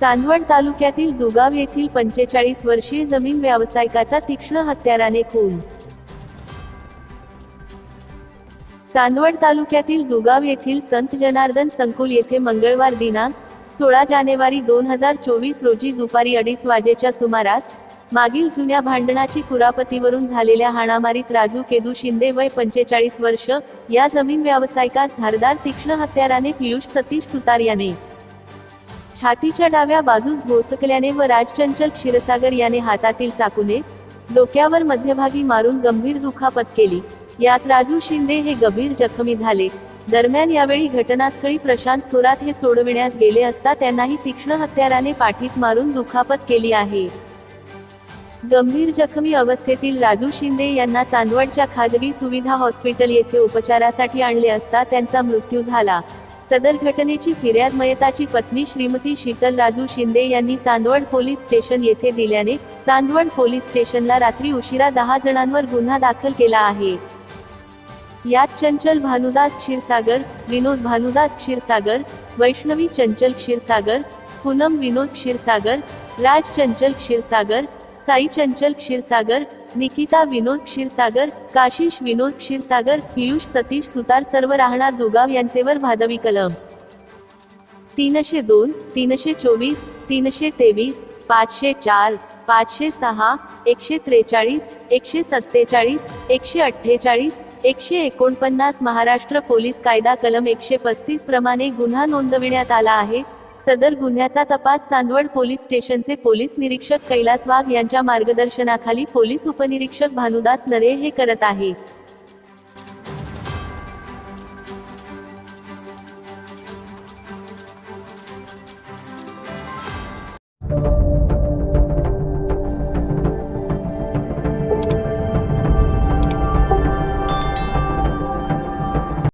चांदवड तालुक्यातील दुगाव येथील पंचेचाळीस वर्षीय जमीन व्यावसायिकाचा तीक्ष्ण हत्याराने खून. चांदवड तालुक्यातील दुगाव येथील संत जनार्दन संकुल येथे मंगळवार दिनांक सोळा जानेवारी दोन हजार चोवीस रोजी दुपारी अडीच वाजेच्या सुमारास मागील जुन्या भांडणाची कुरापतीवरून झालेल्या हाणामारीत राजू केदू शिंदे वय पंचेचाळीस वर्ष या जमीन व्यावसायिकास धारदार तीक्ष्ण हत्याराने पियुष सतीश सुतार याने छातीच्या डाव्या बाजूस भोसकल्याने व राजचंचल क्षीरसागर याने हातातील चाकूने डोक्यावर मध्यभागी मारून गंभीर दुखापत केली. यात राजू शिंदे हे गंभीर जखमी झाले. दरम्यान यावेळी घटनास्थळी प्रशांत थोरात हे सोडविण्यास गेले असता त्यांनाही तीक्ष्ण हत्याराने पाठीत मारून दुखापत केली आहे. गंभीर जखमी अवस्थेतील राजू शिंदे यांना चांदवडच्या खाजगी सुविधा हॉस्पिटल येथे उपचारासाठी आणले असता त्यांचा मृत्यू झाला. सदर घटनेची फिर्याद मयताची पत्नी श्रीमती शीतल राजू शिंदे यांनी चांदवड पोलीस स्टेशन येथे दिल्याने चांदवड पोलीस स्टेशनला रात्री उशिरा दहा जणांवर गुन्हा दाखल केला आहे. यात चंचल भानुदास क्षीरसागर विनोद भानुदास क्षीरसागर वैष्णवी चंचल क्षीरसागर पूनम विनोद क्षीरसागर राज चंचल क्षीरसागर साई चंचल क्षीरसागर निकिता विनोद क्षीरसागर काशिश विनोद क्षीरसागर पियुष सतीश सुतार सर्व राहणार दुगाव यांचेवर भादवी कलम. तीनशे दोन तीनशे चोवीस तीनशे तेवीस पाचशे चार पाचशे सहा एकशे त्रेचाळीस एकशे सत्तेचाळीस एकशे अठ्ठेचाळीस एकशे एकोणपन्नास महाराष्ट्र पोलीस कायदा कलम एकशे पस्तीस प्रमाणे गुन्हा नोंदविण्यात आला आहे. सदर गुन्ह्याचा तपास चांदवड पोलीस स्टेशनचे पोलीस निरीक्षक कैलास वाघ यांच्या मार्गदर्शनाखाली पोलीस उपनिरीक्षक भानुदास नरे हे करत आहे.